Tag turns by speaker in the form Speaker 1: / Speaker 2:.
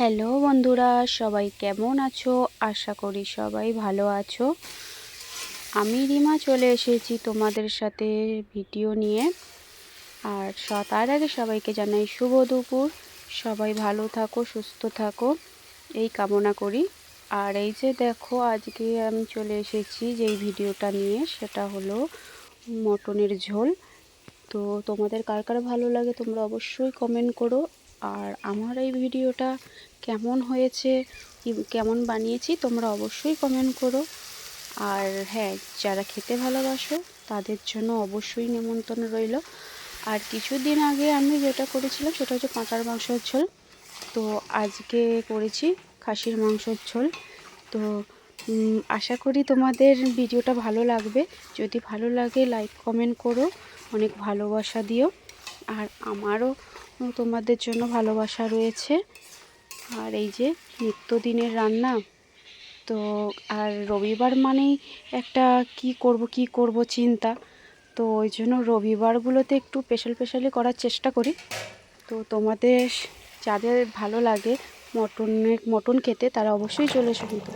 Speaker 1: Hello বন্ধুরা, সবাই কেমন আছো? আশা করি সবাই ভালো আছো। আমি রিমা চলে এসেছি তোমাদের সাথে ভিডিও নিয়ে। আর তার আগে সবাইকে জানাই শুভ দুপুর। সবাই ভালো থাকো, সুস্থ থাকো। এই কামনা করি। আর এই যে দেখো, আজকে আমি চলে এসেছি যেই ভিডিওটা নিয়ে, সেটা হলো মটনের ঝোল। তো তোমাদের কার কার ভালো লাগে তোমরা অবশ্যই কমেন্ট করো। আর আমার এই ভিডিওটা কেমন হয়েছে কেমন বানিয়েছি তোমরা অবশ্যই কমেন্ট করো। আর হ্যাঁ যারা খেতে ভালোবাসো তাদের জন্য অবশ্যই নেমন্তন্ন রইল। আর কিছুদিন আগে আমি যেটা করেছিলাম সেটা হচ্ছে পাঁটার মাংসের ঝোল। তো আজকে করেছি খাসির মাংসের ঝোল। তো আশা করি তোমাদের ভিডিওটা ভালো লাগবে। যদি ভালো লাগে লাইক কমেন্ট করো। অনেক ভালোবাসা দিও। আর আমারও তোমাদের জন্য ভালোবাসা রয়েছে। আর এই যে নিত্যদিনের রান্না, তো আর রবিবার মানেই একটা কি করব কি করব চিন্তা। তো ওই জন্য রবিবারগুলোতে একটু স্পেশাল স্পেশালি করার চেষ্টা করি। তো তোমাদের যাদের ভালো লাগে মটনের, মটন খেতে তারা অবশ্যই চলে কিন্তু।